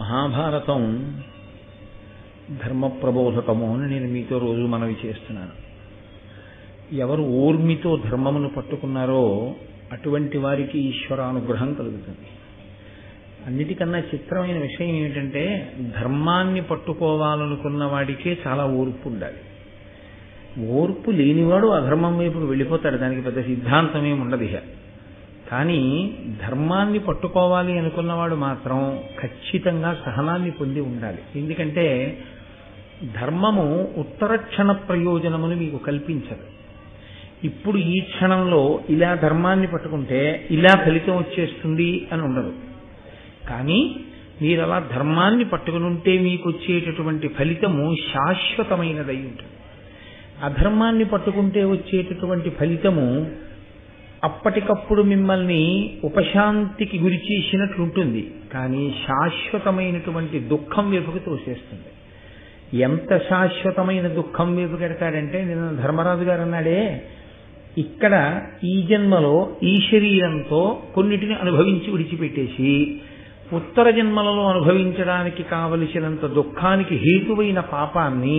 మహాభారతం ధర్మ ప్రబోధకము అని నేను మీతో రోజు మనవి చేస్తున్నాను. ఎవరు ఊర్మితో ధర్మమును పట్టుకున్నారో అటువంటి వారికి ఈశ్వరానుగ్రహం కలుగుతుంది. అన్నిటికన్నా చిత్రమైన విషయం ఏమిటంటే ధర్మాన్ని పట్టుకోవాలనుకున్న వాడికే చాలా ఓర్పు ఉండాలి. ఓర్పు లేనివాడు అధర్మం వైపు వెళ్ళిపోతాడు. దానికి పెద్ద సిద్ధాంతం ఏమి ఉండదు ఇక కానీ ధర్మాన్ని పట్టుకోవాలి అనుకున్నవాడు మాత్రం ఖచ్చితంగా సహనాన్ని పొంది ఉండాలి. ఎందుకంటే ధర్మము ఉత్తర క్షణ ప్రయోజనమును మీకు కల్పించదు. ఇప్పుడు ఈ క్షణంలో ఇలా ధర్మాన్ని పట్టుకుంటే ఇలా ఫలితం వచ్చేస్తుంది అని ఉండదు. కానీ మీరు అలా ధర్మాన్ని పట్టుకుని ఉంటే మీకు వచ్చేటటువంటి ఫలితము శాశ్వతమైనదై ఉంటుంది. అధర్మాన్ని పట్టుకుంటే వచ్చేటటువంటి ఫలితము అప్పటికప్పుడు మిమ్మల్ని ఉపశాంతికి గురి చేసినట్లుంటుంది కానీ శాశ్వతమైనటువంటి దుఃఖం వైపుకి తోసేస్తుంది. ఎంత శాశ్వతమైన దుఃఖం వైపు కెడతాడంటే నిన్న ధర్మరాజు గారు అన్నాడే ఇక్కడ ఈ జన్మలో ఈ శరీరంతో కొన్నిటిని అనుభవించి విడిచిపెట్టేసి ఉత్తర జన్మలలో అనుభవించడానికి కావలసినంత దుఃఖానికి హేతువైన పాపాన్ని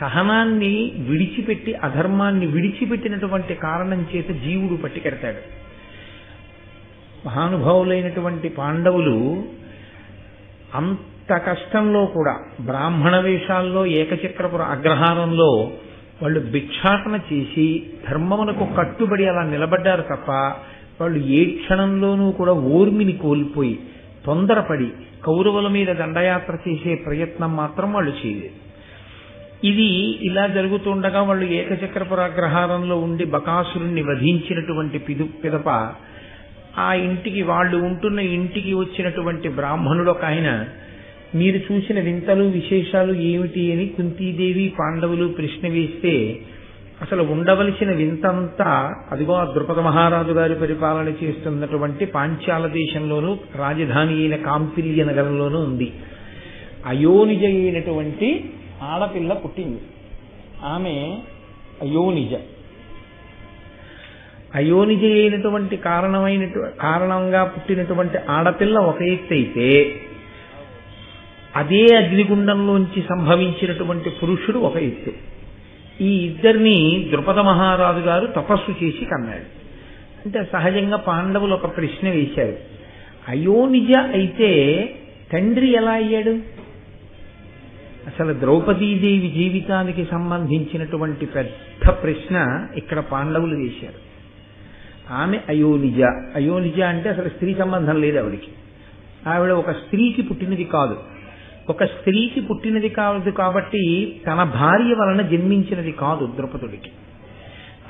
సహనాన్ని విడిచిపెట్టి అధర్మాన్ని విడిచిపెట్టినటువంటి కారణం చేత జీవుడు పట్టికెడతాడు. మహానుభావులైనటువంటి పాండవులు అంత కష్టంలో కూడా బ్రాహ్మణ వేషాల్లో ఏకచక్రపుర అగ్రహారంలో వాళ్ళు భిక్షాటన చేసి ధర్మమునకు కట్టుబడి అలా నిలబడ్డారు తప్ప వాళ్ళు ఏ క్షణంలోనూ కూడా ఓర్మిని కోల్పోయి తొందరపడి కౌరవుల మీద దండయాత్ర చేసే ప్రయత్నం మాత్రం వాళ్ళు చేయలేదు. ఇది ఇలా జరుగుతుండగా వాళ్ళు ఏకచక్రపురాగ్రహారంలో ఉండి బకాసురుణ్ణి వధించినటువంటి పిదు పిదప ఆ ఇంటికి వాళ్ళు ఉంటున్న ఇంటికి వచ్చినటువంటి బ్రాహ్మణుడు ఒక ఆయన మీరు చూసిన వింతలు విశేషాలు ఏమిటి అని కుంతీదేవి పాండవులు ప్రశ్న వేస్తే అసలు ఉండవలసిన వింతంతా అదిగో ఆ ద్రుపద మహారాజు గారి పరిపాలన చేస్తున్నటువంటి పాంచాల దేశంలోనూ రాజధాని అయిన కాంపిల్య నగరంలోనూ ఉంది. అయోనిజ అయినటువంటి ఆడపిల్ల పుట్టింది. ఆమె అయోనిజ. అయోనిజ అయినటువంటి కారణమైన కారణంగా పుట్టినటువంటి ఆడపిల్ల ఒక ఎత్తు అయితే అదే అగ్నిగుండంలోంచి సంభవించినటువంటి పురుషుడు ఒక ఎత్తు. ఈ ఇద్దరిని ద్రుపద మహారాజు గారు తపస్సు చేసి కన్నాడు. అంటే సహజంగా పాండవులు ఒక ప్రశ్న వేశారు. అయోనిజ అయితే తండ్రి ఎలా అయ్యాడు? అసలు ద్రౌపదీదేవి జీవితానికి సంబంధించినటువంటి పెద్ద ప్రశ్న ఇక్కడ పాండవులు వేశారు ఆమె అయోనిజ. అయోనిజ అంటే అసలు స్త్రీ సంబంధం లేదు ఆవిడికి. ఆవిడ ఒక స్త్రీకి పుట్టినది కాదు. ఒక స్త్రీకి పుట్టినది కాదు కాబట్టి తన భార్య వలన జన్మించినది కాదు ద్రుపదుడికి.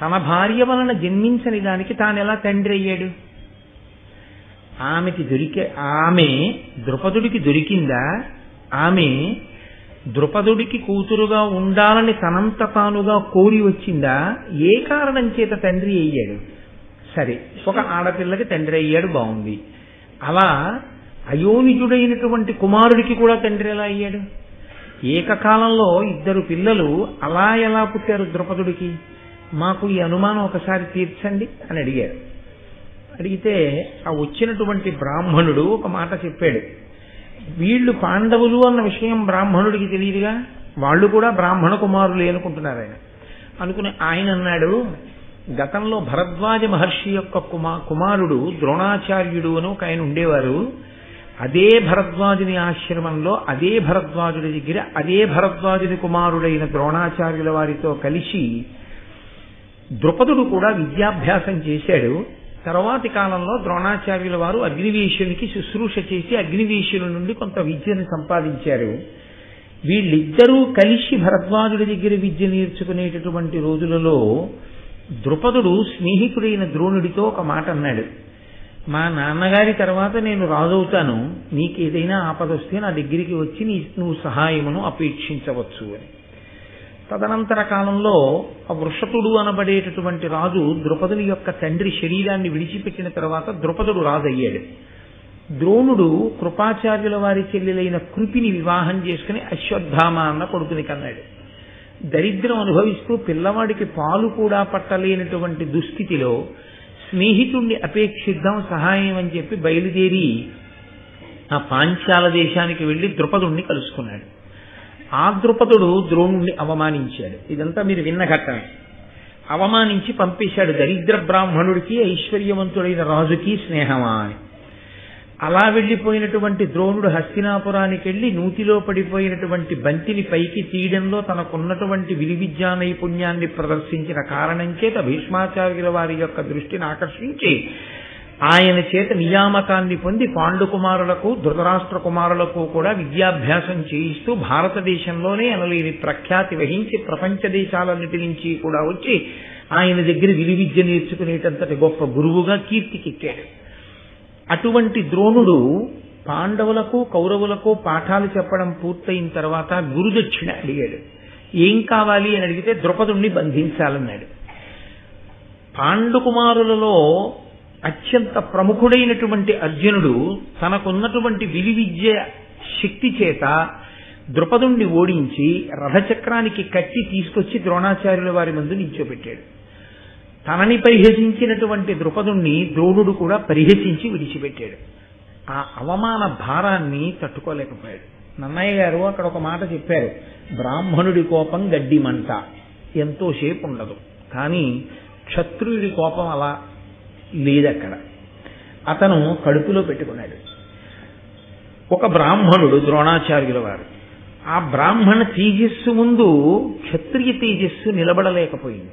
తన భార్య వలన జన్మించని దానికి తాను ఎలా తండ్రి అయ్యాడు? ఆమెకి దొరికే ఆమె ద్రుపదుడికి దొరికిందా? ఆమె ద్రుపదుడికి కూతురుగా ఉండాలని తనంత తానుగా కోరి వచ్చిందా? ఏ కారణం చేత తండ్రి అయ్యాడు? సరే ఒక ఆడపిల్లకి తండ్రి అయ్యాడు బాగుంది. అలా అయోనిజుడైనటువంటి కుమారుడికి కూడా తండ్రి ఎలా అయ్యాడు? ఏకకాలంలో ఇద్దరు పిల్లలు అలా ఎలా పుట్టారు ద్రుపదుడికి? మాకు ఈ అనుమానం ఒకసారి తీర్చండి అని అడిగారు. అడిగితే ఆ వచ్చినటువంటి బ్రాహ్మణుడు ఒక మాట చెప్పాడు. వీళ్ళు పాండవులు అన్న విషయం బ్రాహ్మణుడికి తెలియదుగా? వాళ్ళు కూడా బ్రాహ్మణ కుమారులే అనుకుంటున్నారు ఆయన. అనుకుని ఆయన అన్నాడు గతంలో భరద్వాజ మహర్షి యొక్క కుమా కుమారుడు ద్రోణాచార్యుడు అని ఒక ఆయన ఉండేవారు. అదే భరద్వాజుని ఆశ్రమంలో అదే భరద్వాజుడి దగ్గర అదే భరద్వాజుని కుమారుడైన ద్రోణాచార్యుల వారితో కలిసి ద్రుపదుడు కూడా విద్యాభ్యాసం చేశాడు. తర్వాతి కాలంలో ద్రోణాచార్యుల వారు అగ్నివేశునికి శుశ్రూష చేసి అగ్నివేశుల నుండి కొంత విద్యను సంపాదించారు. వీళ్ళిద్దరూ కలిసి భరద్వాజుడి దగ్గర విద్య నేర్చుకునేటటువంటి రోజులలో ద్రుపదుడు స్నేహితుడైన ద్రోణుడితో ఒక మాట అన్నాడు. మా నాన్నగారి తర్వాత నేను రాజవుతాను. నీకేదైనా ఆపదొస్తే నా దగ్గరికి వచ్చి నీ నువ్వు సహాయమును అపేక్షించవచ్చు అని. తదనంతర కాలంలో ఆ వృషతుడు అనబడేటటువంటి రాజు ద్రుపదుని యొక్క తండ్రి శరీరాన్ని విడిచిపెట్టిన తర్వాత ద్రుపదుడు రాజు అయ్యాడు ద్రోణుడు కృపాచార్యుల వారి చెల్లెలైన కృపిని వివాహం చేసుకుని అశ్వత్థామ అన్న కొడుకుని కన్నాడు. దరిద్రం అనుభవిస్తూ పిల్లవాడికి పాలు కూడా పట్టలేనటువంటి దుస్థితిలో స్నేహితుణ్ణి అపేక్షిద్దాం సహాయం అని చెప్పి బయలుదేరి ఆ పాంచాల దేశానికి వెళ్ళి ద్రుపదుణ్ణి కలుసుకున్నాడు. ఆ ద్రుపదుడు ద్రోణుణ్ణి అవమానించాడు. ఇదంతా మీరు విన్న ఘట్టమే అవమానించి పంపేశాడు దరిద్ర బ్రాహ్మణుడికి ఐశ్వర్యవంతుడైన రాజుకి స్నేహమా అని అలా వెళ్ళిపోయినటువంటి ద్రోణుడు హస్తినాపురానికి వెళ్ళి నూతిలో పడిపోయినటువంటి బంతిని పైకి తీయడంలో తనకున్నటువంటి విలువిద్యా నైపుణ్యాన్ని ప్రదర్శించిన కారణం చేత భీష్మాచార్యుల వారి యొక్క దృష్టిని ఆకర్షించి ఆయన చేత నియామకాన్ని పొంది పాండు కుమారులకు ధృతరాష్ట్ర కుమారులకు కూడా విద్యాభ్యాసం చేయిస్తూ భారతదేశంలోనే అనలేని ప్రఖ్యాతి వహించి ప్రపంచ దేశాలన్నిటి నుంచి కూడా వచ్చి ఆయన దగ్గర విలువిద్య నేర్చుకునేటంతటి గొప్ప గురువుగా కీర్తికెక్కాడు అటువంటి ద్రోణుడు పాండవులకు కౌరవులకు పాఠాలు చెప్పడం పూర్తయిన తర్వాత గురుదక్షిణ అడిగాడు. ఏం కావాలి అని అడిగితే ద్రుపదుణ్ణి బంధించాలన్నాడు. పాండుకుమారులలో అత్యంత ప్రముఖుడైనటువంటి అర్జునుడు తనకున్నటువంటి విలువిద్య శక్తి చేత ద్రుపదుణ్ణి ఓడించి రథచక్రానికి కట్టి తీసుకొచ్చి ద్రోణాచార్యుల వారి ముందు నిల్చోబెట్టాడు. తనని పరిహసించినటువంటి ద్రుపదుణ్ణి ద్రోణుడు కూడా పరిహసించి విడిచిపెట్టాడు. ఆ అవమాన భారాన్ని తట్టుకోలేకపోయాడు. నన్నయ్య గారు అక్కడ ఒక మాట చెప్పారు బ్రాహ్మణుడి కోపం గడ్డి మంట ఎంతోసేపు ఉండదు కానీ క్షత్రుయుడి కోపం అలా లేదక్కడ అతను కడుపులో పెట్టుకున్నాడు. ఒక బ్రాహ్మణుడు ద్రోణాచార్యుల వారు. ఆ బ్రాహ్మణ తేజస్సు ముందు క్షత్రియ తేజస్సు నిలబడలేకపోయింది.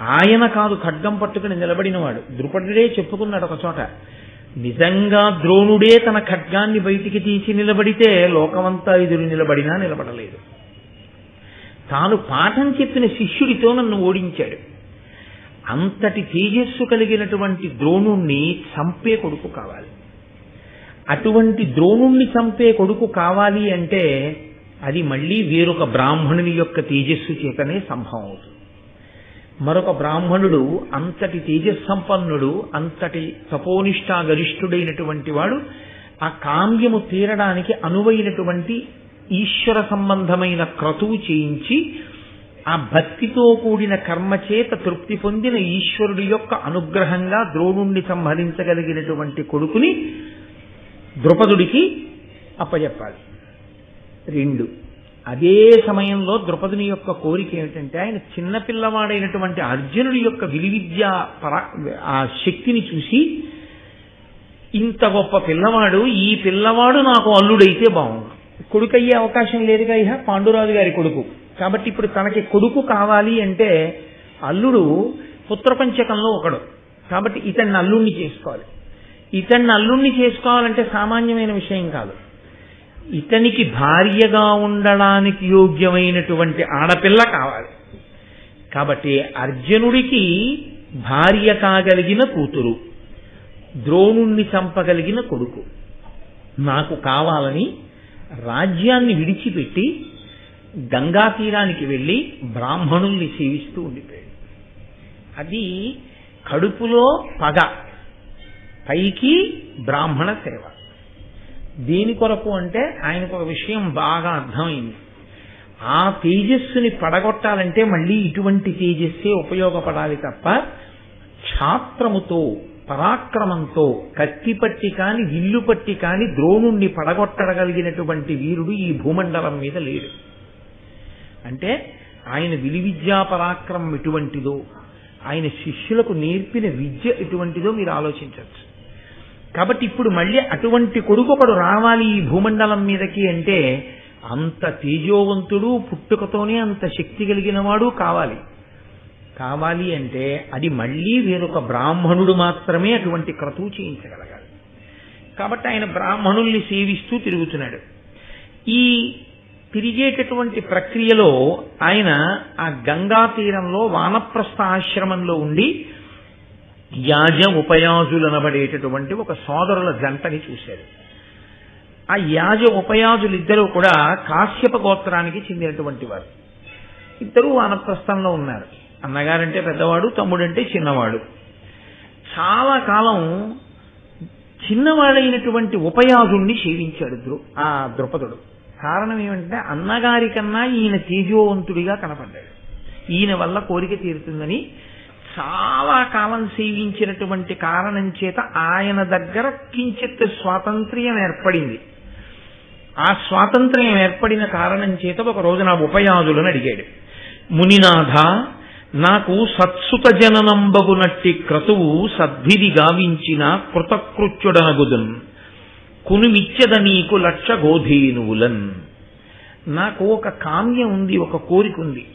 ఆయన కాదు ఖడ్గం పట్టుకుని నిలబడినవాడు. ద్రుపదుడే చెప్పుకున్నాడు ఒక చోట. నిజంగా ద్రోణుడే తన ఖడ్గాన్ని బయటికి తీసి నిలబడితే లోకమంతా ఎదురు నిలబడినా నిలబడలేదు. తాను పాఠం చెప్పిన శిష్యుడితో నన్ను ఓడించాడు. అంతటి తేజస్సు కలిగినటువంటి ద్రోణుణ్ణి చంపే కొడుకు కావాలి. అటువంటి ద్రోణుణ్ణి చంపే కొడుకు కావాలి అంటే అది మళ్ళీ వేరొక బ్రాహ్మణుని యొక్క తేజస్సు చేతనే సంభవం అవుతుంది. మరొక బ్రాహ్మణుడు అంతటి తేజస్సంపన్నుడు అంతటి తపోనిష్టా గరిష్ఠుడైనటువంటి వాడు ఆ కామ్యము తీరడానికి అనువైనటువంటి ఈశ్వర సంబంధమైన క్రతువు చేయించి ఆ భక్తితో కూడిన కర్మ చేత తృప్తి పొందిన ఈశ్వరుడి యొక్క అనుగ్రహంగా ద్రోణుణ్ణి సంహరించగలిగినటువంటి కొడుకుని ద్రుపదుడికి అప్పజెప్పాలి. రెండు అదే సమయంలో ద్రుపదుని యొక్క కోరిక ఏమిటంటే ఆయన చిన్నపిల్లవాడైనటువంటి అర్జునుడి యొక్క విలువిద్య పరా ఆ శక్తిని చూసి ఇంత గొప్ప పిల్లవాడు ఈ పిల్లవాడు నాకు అల్లుడైతే బాగుండు. కొడుకు అయ్యే అవకాశం లేదుగా ఇహ పాండురాజు గారి కొడుకు. కాబట్టి ఇప్పుడు తనకి కొడుకు కావాలి అంటే అల్లుడు పుత్రపంచకంలో ఒకడు. కాబట్టి ఇతన్ని అల్లుణ్ణి చేసుకోవాలి. ఇతన్ని అల్లుణ్ణి చేసుకోవాలంటే సామాన్యమైన విషయం కాదు. ఇతనికి భార్యగా ఉండడానికి యోగ్యమైనటువంటి ఆడపిల్ల కావాలి. కాబట్టి అర్జునుడికి భార్య కాగలిగిన కూతురు ద్రోణుణ్ణి చంపగలిగిన కొడుకు. నాకు కావాలని రాజ్యాన్ని విడిచిపెట్టి గంగా తీరానికి వెళ్ళి బ్రాహ్మణుల్ని సేవిస్తూ ఉండిపోయాడు. అది కడుపులో పగ పైకి బ్రాహ్మణ సేవ. దేని కొరకు అంటే ఆయనకు ఒక విషయం బాగా అర్థమైంది. ఆ తేజస్సుని పడగొట్టాలంటే మళ్ళీ ఇటువంటి తేజస్సే ఉపయోగపడాలి తప్ప క్షాత్రముతో పరాక్రమంతో కత్తిపట్టి కాని విల్లు పట్టి కాని ద్రోణుణ్ణి పడగొట్టగలిగినటువంటి వీరుడు ఈ భూమండలం మీద లేడు. అంటే ఆయన విలువిద్యా పరాక్రమం ఎటువంటిదో ఆయన శిష్యులకు నేర్పిన విద్య ఎటువంటిదో మీరు ఆలోచించవచ్చు. కాబట్టి ఇప్పుడు మళ్ళీ అటువంటి కొడుకొకడు రావాలి ఈ భూమండలం మీదకి అంటే అంత తేజోవంతుడు పుట్టుకతోనే అంత శక్తి కలిగిన వాడు కావాలి. కావాలి అంటే అది మళ్ళీ వేరొక బ్రాహ్మణుడు మాత్రమే అటువంటి క్రతువు చేయించగలగాలి. కాబట్టి ఆయన బ్రాహ్మణుల్ని సేవిస్తూ తిరుగుతున్నాడు. ఈ తిరిగేటటువంటి ప్రక్రియలో ఆయన ఆ గంగా తీరంలో వానప్రస్థ ఆశ్రమంలో ఉండి యాజ ఉపయాజులనబడేటటువంటి ఒక సోదరుల జంటని చూశారు. ఆ యాజ ఉపయాజులిద్దరూ కూడా కాశ్యప గోత్రానికి చెందినటువంటి వారు. ఇద్దరూ వానప్రస్థంలో ఉన్నారు. అన్నగారంటే పెద్దవాడు తమ్ముడంటే చిన్నవాడు. చాలా కాలం చిన్నవాడైనటువంటి ఉపయాజుణ్ణి సేవించాడు ఆ ద్రుపదుడు. కారణం ఏమంటే అన్నగారి కన్నా ఈయన తేజోవంతుడిగా కనపడ్డాడు. ఈయన వల్ల కోరిక తీరుతుందని చాలా కాలం సేవించినటువంటి కారణం చేత ఆయన దగ్గర కించిత్ స్వాతంత్ర్యం ఏర్పడింది. ఆ స్వాతంత్ర్యం ఏర్పడిన కారణం చేత ఒక రోజు నా ఉపయాదులను అడిగాడు. మునినాథ నాకు సత్సుత జననంబగునట్టి క్రతువు సద్విధి గావించిన కృతకృత్యుడనగుదున్. కునుమిచ్చద నీకు లక్ష గోధేనువులన్ నాకు ఒక కామ్యం ఉంది ఒక కోరిక ఉంది.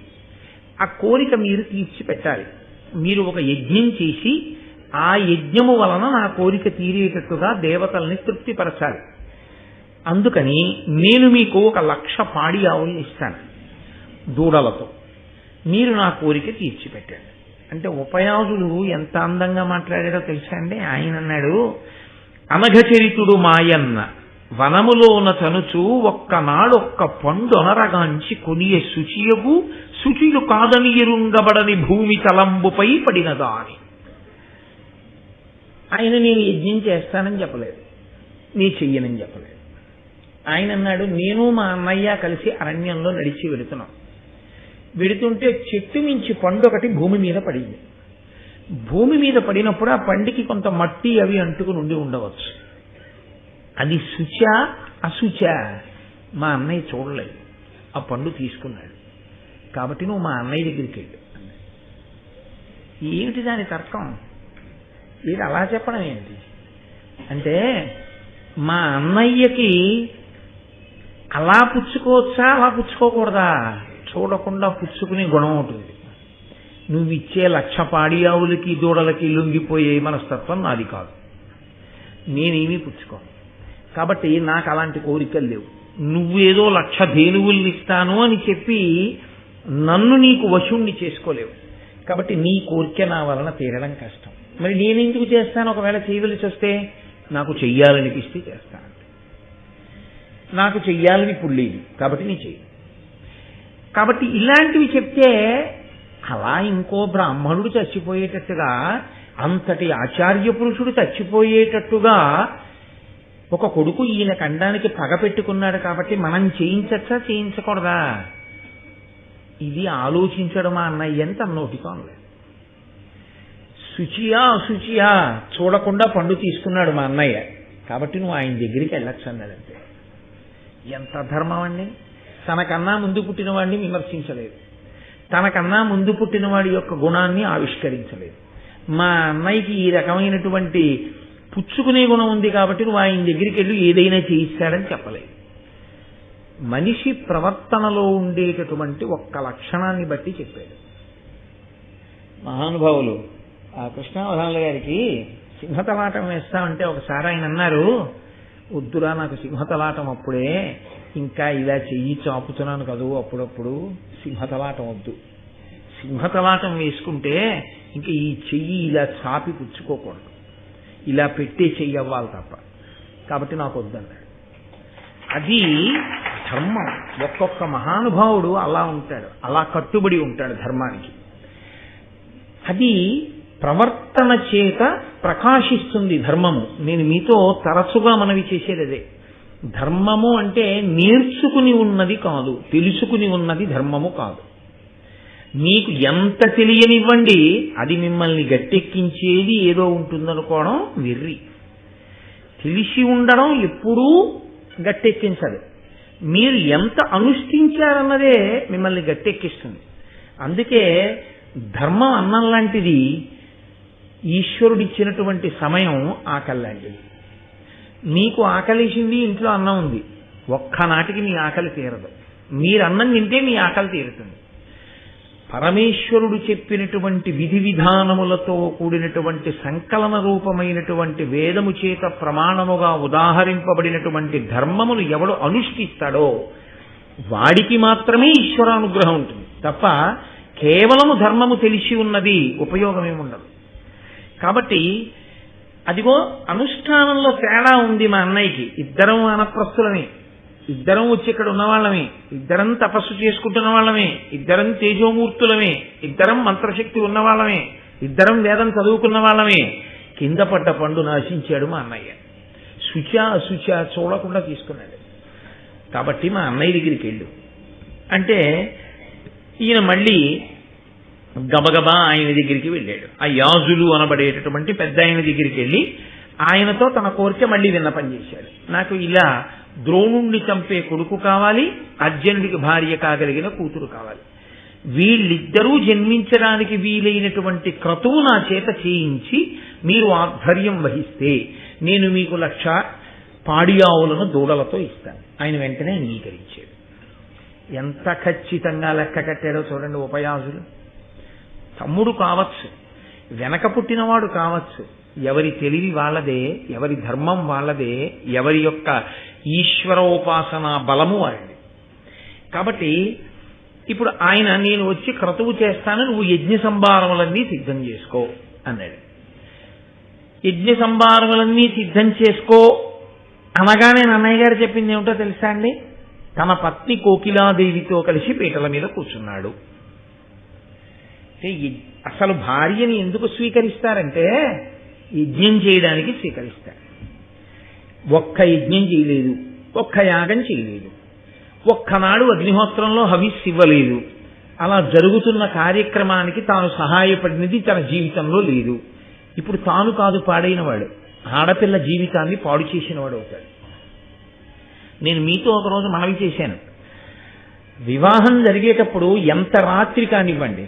ఆ కోరిక మీరు తీర్చి పెట్టాలి మీరు ఒక యజ్ఞం చేసి ఆ యజ్ఞము వలన నా కోరిక తీరేటట్టుగా దేవతల్ని తృప్తిపరచాలి. అందుకని నేను మీకు ఒక లక్ష పాడి ఆవుల్ని ఇస్తాను దూడలతో. మీరు నా కోరిక తీర్చిపెట్టండి. అంటే ఉపయాసుడు ఎంత అందంగా మాట్లాడాడో తెలుసా అండి? ఆయన అన్నాడు అనఘచరితుడు మాయన్న వనములోన తనుచు ఒక్కనాడొక్క పండొనరగాంచి కొనియ శుచియగు శుచియు కాదని ఎరుంగబడని భూమి తలంబుపై పడినదా అని ఆయన నేను యజ్ఞం చేస్తానని చెప్పలేదు. నీ చెయ్యనని చెప్పలేదు. ఆయన అన్నాడు నేను మా అన్నయ్య కలిసి అరణ్యంలో నడిచి వెళుతున్నాం వెడుతుంటే చెట్టు మించి పండు ఒకటి భూమి మీద పడింది. భూమి మీద పడినప్పుడు ఆ పండికి కొంత మట్టి అవి అంటుకుని ఉండి ఉండవచ్చు. అది శుచ అశుచ. మా అన్నయ్య చూడలేదు. ఆ పండు తీసుకున్నాడు. కాబట్టి నువ్వు మా అన్నయ్య దగ్గరికి వెళ్ళు ఏమిటి దాని తర్కం? ఇది అలా చెప్పడం ఏంటి? అంటే మా అన్నయ్యకి అలా పుచ్చుకోవచ్చా అలా పుచ్చుకోకూడదా? చూడకుండా పుచ్చుకునే గుణం ఉంటుంది నువ్విచ్చే లక్ష పాడి ఆవులకి దూడలకి లొంగిపోయే మనస్తత్వం నాది కాదు. నేనేమీ పుచ్చుకోను. కాబట్టి నాకు అలాంటి కోరికలు లేవు. నువ్వేదో లక్ష ధేనువుల్ని ఇస్తాను అని చెప్పి నన్ను నీకు వశుణ్ణి చేసుకోలేవు. కాబట్టి నీ కోరిక నా వలన తీరడం కష్టం. మరి నేను ఎందుకు చేస్తాను? ఒకవేళ చేయవలసి వస్తే నాకు చెయ్యాలనిపిస్తే చేస్తాను. నాకు చెయ్యాలని పుల్లేదు కాబట్టి నీ చెయ్యి కాబట్టి ఇలాంటివి చెప్తే అలా ఇంకో బ్రాహ్మణుడు చచ్చిపోయేటట్టుగా అంతటి ఆచార్య పురుషుడు చచ్చిపోయేటట్టుగా ఒక కొడుకు ఈయన ఖండానికి పగ పెట్టుకున్నాడు కాబట్టి మనం చేయించచ్చా చేయించకూడదా? ఇది ఆలోచించడమా అన్నయ్య ఎంత నోటితో అనలేదు శుచియా అశుచియా చూడకుండా పండు తీసుకున్నాడు మా అన్నయ్య. కాబట్టి నువ్వు ఆయన దగ్గరికి వెళ్ళొచ్చు అన్నాడంతే ఎంత ధర్మం అండి? తనకన్నా ముందు పుట్టిన వాడిని విమర్శించలేదు. తనకన్నా ముందు పుట్టిన వాడి యొక్క గుణాన్ని ఆవిష్కరించలేదు. మా అన్నయ్యకి ఈ రకమైనటువంటి పుచ్చుకునే గుణం ఉంది కాబట్టి నువ్వు ఆయన దగ్గరికి వెళ్ళి ఏదైనా చేయిస్తాడని చెప్పలేదు. మనిషి ప్రవర్తనలో ఉండేటటువంటి ఒక్క లక్షణాన్ని బట్టి చెప్పాడు. మహానుభావులు ఆ కృష్ణావధానుల గారికి సింహతలాటం వేస్తామంటే ఒకసారి ఆయన అన్నారు వద్దురా నాకు సింహతలాటం అప్పుడే ఇంకా ఇలా చెయ్యి చాపుతున్నాను కదూ అప్పుడప్పుడు సింహతలాటం వద్దు. సింహతలాటం వేసుకుంటే ఇంకా ఈ చెయ్యి ఇలా చాపి పుచ్చుకోకూడదు. ఇలా పెట్టే చెయ్యి అవ్వాలి తప్ప. కాబట్టి నాకు వద్దన్నాడు. అది ధర్మం. ఒక్కొక్క మహానుభావుడు అలా ఉంటాడు. అలా కట్టుబడి ఉంటాడు ధర్మానికి. అది ప్రవర్తన చేత ప్రకాశిస్తుంది ధర్మము. నేను మీతో తరచుగా మనవి చేసేది అదే. ధర్మము అంటే నేర్చుకుని ఉన్నది కాదు తెలుసుకుని ఉన్నది ధర్మము కాదు. మీకు ఎంత తెలియనివ్వండి అది మిమ్మల్ని గట్టెక్కించేది ఏదో ఉంటుందనుకోవడం వెర్రి. తెలిసి ఉండడం ఎప్పుడూ గట్టెక్కించదు. మీరు ఎంత అనుష్ఠించారన్నదే మిమ్మల్ని గట్టెక్కిస్తుంది. అందుకే ధర్మం అన్నం లాంటిది ఈశ్వరుడిచ్చినటువంటి సమయం ఆకల్లాంటిది మీకు ఆకలిసింది ఇంట్లో అన్నం ఉంది. ఒక్కనాటికి మీ ఆకలి తీరదు. మీరు అన్నం తింటే మీ ఆకలి తీరుతుంది. పరమేశ్వరుడు చెప్పినటువంటి విధి విధానములతో కూడినటువంటి సంకలన రూపమైనటువంటి వేదము చేత ప్రమాణముగా ఉదాహరింపబడినటువంటి ధర్మములు ఎవడు అనుష్ఠిస్తాడో వాడికి మాత్రమే ఈశ్వరానుగ్రహం ఉంటుంది. తప్ప కేవలము ధర్మము తెలిసి ఉన్నది ఉపయోగమేముండదు. కాబట్టి అదిగో అనుష్ఠానంలో తేడా ఉంది మా అన్నయ్యకి. ఇద్దరం అనప్రస్తులమే ఇద్దరం వచ్చి ఇక్కడ ఉన్నవాళ్ళమే. ఇద్దరం తపస్సు చేసుకుంటున్న వాళ్ళమే. ఇద్దరం తేజోమూర్తులమే. ఇద్దరం మంత్రశక్తి ఉన్నవాళ్ళమే. ఇద్దరం వేదం చదువుకున్న వాళ్ళమే. కింద పడ్డ పండు నాశించాడు మా అన్నయ్య. శుచ అశుచ చూడకుండా తీసుకున్నాడు. కాబట్టి మా అన్నయ్య దగ్గరికి వెళ్ళు. అంటే ఈయన మళ్ళీ గబగబా ఆయన దగ్గరికి వెళ్ళాడు. ఆ యాజులు అనబడేటటువంటి పెద్ద ఆయన దగ్గరికి వెళ్ళి ఆయనతో తన కోరిక మళ్ళీ విన్నపం చేశాడు. నాకు ఇలా ద్రోణుణ్ణి చంపే కొడుకు కావాలి అర్జునుడికి భార్య కాగలిగిన కూతురు కావాలి. వీళ్ళిద్దరూ జన్మించడానికి వీలైనటువంటి క్రతువు నా చేత చేయించి మీరు ఆధ్వర్యం వహిస్తే నేను మీకు లక్ష పాడి ఆవులను దూడలతో ఇస్తాను. ఆయన వెంటనే అంగీకరించాడు. ఎంత ఖచ్చితంగా లెక్క కట్టాడో చూడండి ఉపయాసులు తమ్ముడు కావచ్చు వెనక పుట్టినవాడు కావచ్చు ఎవరి తెలివి వాళ్ళదే ఎవరి ధర్మం వాళ్ళదే ఎవరి యొక్క ఈశ్వరోపాసన బలము వారిది కాబట్టి ఇప్పుడు ఆయన నేను వచ్చి క్రతువు చేస్తాను నువ్వు యజ్ఞ సంభారములన్నీ సిద్ధం చేసుకో అన్నాడు. యజ్ఞ సంభారములన్నీ సిద్ధం చేసుకో అనగానే నన్నయ్య గారు చెప్పింది ఏమిటో తెలుసా అండి? తన పత్ని కోకిలాదేవితో కలిసి పీటల మీద కూర్చున్నాడు. అంటే అసలు భార్యని ఎందుకు స్వీకరిస్తారంటే యజ్ఞం చేయడానికి స్వీకరిస్తారు. ఒక్క యజ్ఞం చేయలేదు ఒక్క యాగం చేయలేదు ఒక్కనాడు అగ్నిహోత్రంలో హవిస్ ఇవ్వలేదు. అలా జరుగుతున్న కార్యక్రమానికి తాను సహాయపడినది తన జీవితంలో లేదు. ఇప్పుడు తాను కాదు పాడైనవాడు ఆడపిల్ల జీవితాన్ని పాడు చేసినవాడు అవుతాడు. నేను మీతో ఒకరోజు మనవి చేశాను. వివాహం జరిగేటప్పుడు ఎంత రాత్రి కానివ్వండి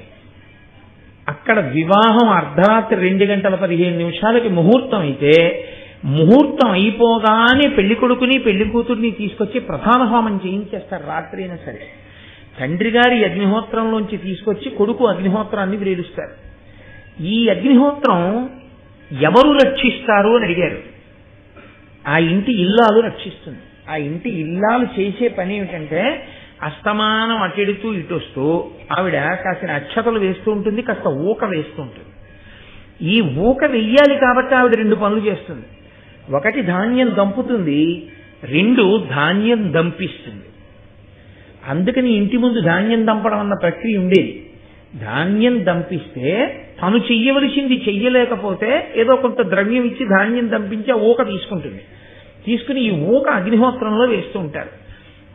అక్కడ వివాహం అర్ధరాత్రి రెండు గంటల పదిహేను నిమిషాలకి ముహూర్తం అయితే ముహూర్తం అయిపోగానే పెళ్ళి కొడుకుని పెళ్ళి కూతుర్ని తీసుకొచ్చి ప్రధాన హోమం చేయించేస్తారు రాత్రి అయినా సరే. తండ్రి గారి అగ్నిహోత్రంలోంచి తీసుకొచ్చి కొడుకు అగ్నిహోత్రాన్ని వేలుస్తారు ఈ అగ్నిహోత్రం ఎవరు రక్షిస్తారు అని అడిగారు. ఆ ఇంటి ఇల్లాలు రక్షిస్తుంది. ఆ ఇంటి ఇల్లాలు చేసే పని ఏమిటంటే అస్తమానం అటెడుతూ ఇటొస్తూ ఆవిడ కాసిన అక్షతలు వేస్తూ ఉంటుంది కాస్త ఊక వేస్తూ ఉంటుంది. ఈ ఊక వెయ్యాలి కాబట్టి ఆవిడ రెండు పనులు చేస్తుంది. ఒకటి ధాన్యం దంపుతుంది రెండు ధాన్యం దంపిస్తుంది. అందుకని ఇంటి ముందు ధాన్యం దంపడం అన్న ప్రక్రియ ఉండేది. ధాన్యం దంపిస్తే తను చెయ్యవలసింది చెయ్యలేకపోతే ఏదో కొంత ద్రవ్యం ఇచ్చి ధాన్యం దంపించి ఆ ఊక తీసుకుంటుంది. తీసుకుని ఈ ఊక అగ్నిహోత్రంలో వేస్తూ ఉంటారు.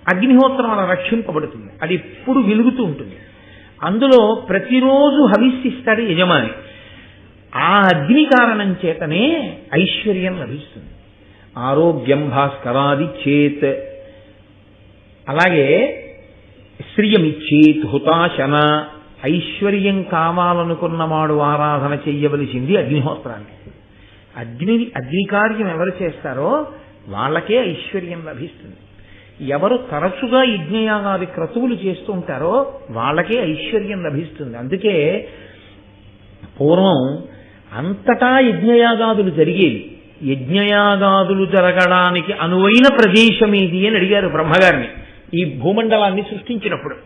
అగ్నిహోత్రం అలా రక్షింపబడుతుంది. అది ఎప్పుడు వెలుగుతూ ఉంటుంది. అందులో ప్రతిరోజు హవిస్సిస్తాడు యజమాని. ఆ అగ్ని కారణం చేతనే ఐశ్వర్యం లభిస్తుంది. ఆరోగ్యం భాస్కరాది చేత్. అలాగే శ్రియమిచ్చేత్ హుతాశన. ఐశ్వర్యం కావాలనుకున్నవాడు ఆరాధన చెయ్యవలసింది అగ్నిహోత్రాన్ని. అగ్ని అగ్ని కార్యం ఎవరు చేస్తారో వాళ్ళకే ఐశ్వర్యం లభిస్తుంది. ఎవరు తరచుగా యజ్ఞయాగాది క్రతువులు చేస్తూ ఉంటారో వాళ్ళకే ఐశ్వర్యం లభిస్తుంది. అందుకే పూర్వం అంతటా యజ్ఞయాగాదులు జరిగేవి. యజ్ఞయాగాదులు జరగడానికి అనువైన ప్రదేశం ఏది అని అడిగారు బ్రహ్మగారిని. ఈ భూమండలాన్ని సృష్టించినప్పుడు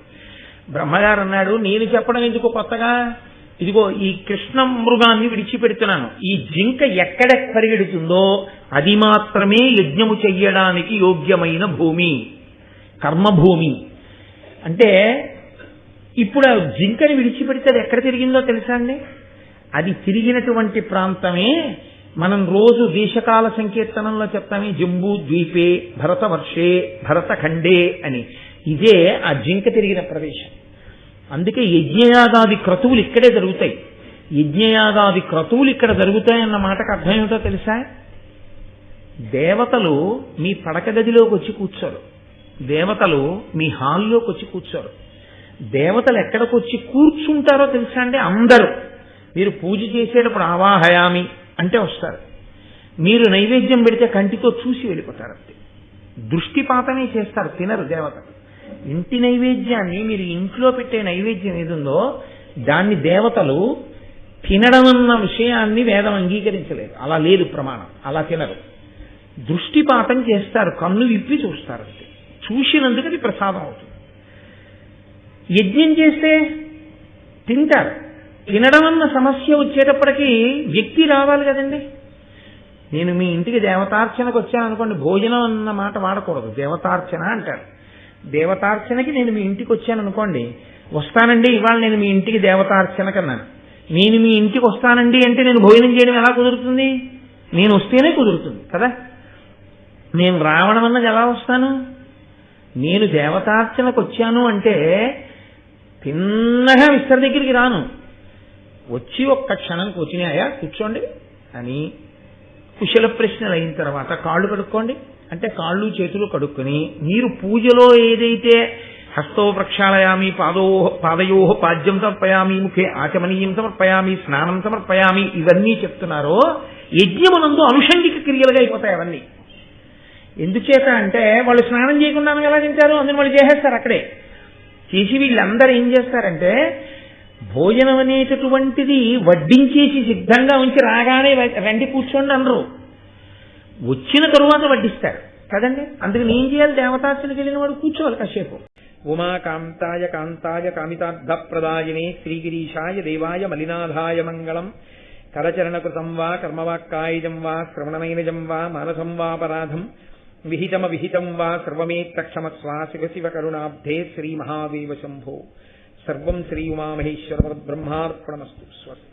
బ్రహ్మగారు అన్నాడు నేను చెప్పడం ఎందుకు కొత్తగా? ఇదిగో ఈ కృష్ణ మృగాన్ని విడిచిపెడుతున్నాను. ఈ జింక ఎక్కడ పరిగెడుతుందో అది మాత్రమే యజ్ఞము చెయ్యడానికి యోగ్యమైన భూమి. కర్మభూమి. అంటే ఇప్పుడు ఆ జింకని విడిచిపెడితే అది ఎక్కడ తిరిగిందో తెలుసా అండి? అది తిరిగినటువంటి ప్రాంతమే మనం రోజు దేశకాల సంకీర్తనంలో చెప్తామే జంబూ ద్వీపే భరతవర్షే భరతఖండే అని. ఇదే ఆ జింక తిరిగిన ప్రదేశం. అందుకే యజ్ఞయాగాది క్రతువులు ఇక్కడే జరుగుతాయి. యజ్ఞయాగాది క్రతువులు ఇక్కడ జరుగుతాయన్న మాటకు అర్థం ఏమిటో తెలుసా? దేవతలు మీ పడక గదిలోకి వచ్చి కూర్చోరు. దేవతలు మీ హాల్లోకి వచ్చి కూర్చోరు. దేవతలు ఎక్కడికి వచ్చి కూర్చుంటారో తెలుసా అండి? అందరూ. మీరు పూజ చేసేటప్పుడు ఆవాహయామి అంటే వస్తారు. మీరు నైవేద్యం పెడితే కంటితో చూసి వెళ్ళిపోతారు అంతే. దృష్టిపాతమే చేస్తారు తినరు దేవతలు. ఇంటి నైవేద్యాన్ని మీరు ఇంట్లో పెట్టే నైవేద్యం ఏదుందో దాన్ని దేవతలు తినడం అన్న విషయాన్ని వేదం అంగీకరించలేదు. అలా లేదు ప్రమాణం. అలా తినరు. దృష్టిపాతం చేస్తారు. కన్ను విప్పి చూస్తారు అంతే. చూసినందుకు అది ప్రసాదం అవుతుంది. యజ్ఞం చేస్తే తింటారు. తినడం అన్న సమస్య వచ్చేటప్పటికి వ్యక్తి రావాలి కదండి. నేను మీ ఇంటికి దేవతార్చనకు వచ్చాను అనుకోండి భోజనం అన్న మాట వాడకూడదు. దేవతార్చన అంటారు. దేవతార్చనకి నేను మీ ఇంటికి వచ్చాను అనుకోండి వస్తానండి ఇవాళ నేను మీ ఇంటికి దేవతార్చన అన్నాను నేను మీ ఇంటికి వస్తానండి అంటే నేను భోజనం చేయడం ఎలా కుదురుతుంది? నేను వస్తేనే కుదురుతుంది కదా? నేను రావడం అన్నది ఎలా వస్తాను? నేను దేవతార్చనకు వచ్చాను అంటే తిన్నగా విస్తర దగ్గరికి రాను. వచ్చి ఒక్క క్షణం కూర్చున్నాయా కూర్చోండి అని కుశల ప్రశ్నలు అయిన తర్వాత కాళ్ళు కడుక్కోండి. అంటే కాళ్ళు చేతులు కడుక్కుని మీరు పూజలో ఏదైతే హస్తో ప్రక్షాళయామి పాదో పాదయో పాద్యం సమర్పయామి ముఖే ఆచమనీయం సమర్పయామి స్నానం సమర్పయామి ఇవన్నీ చెప్తున్నారో యజ్ఞమునందు అనుషంగిక క్రియలుగా అయిపోతాయి అవన్నీ. ఎందుచేత అంటే వాళ్ళు స్నానం చేయకుండా ఎలా తింటారు? అందుని వాళ్ళు చేసేస్తారు అక్కడే. చేసి వీళ్ళందరూ ఏం చేస్తారంటే భోజనం అనేటటువంటిది వడ్డించేసి సిద్ధంగా ఉంచి రాగానే రండి కూర్చోండి అనరు. వచ్చిన తరువాత వడ్డిస్తాడు. కదండి? అందుకని ఏం చేయాలి? దేవతార్చనకి వెళ్ళిన వాడు కూర్చోవాలి కాసేపు. ఉమాకాంతాయ కాంతాయ కామితార్థప్రదాయినే శ్రీగిరీషాయ దేవాయ మలినాథాయ మంగళం. కరచరణకృతం వా కర్మవాక్కాయుజం వా శ్రవణనైనజం వా మానసం వాపరాధం విహితమ విహితం వా సర్వమేత్తక్షమస్వా శివ శివ కరుణాబ్ధే శ్రీ మహాదేవ శంభో. సర్వం శ్రీ ఉమామహేశ్వర బ్రహ్మార్పణమస్తు స్వస్తి.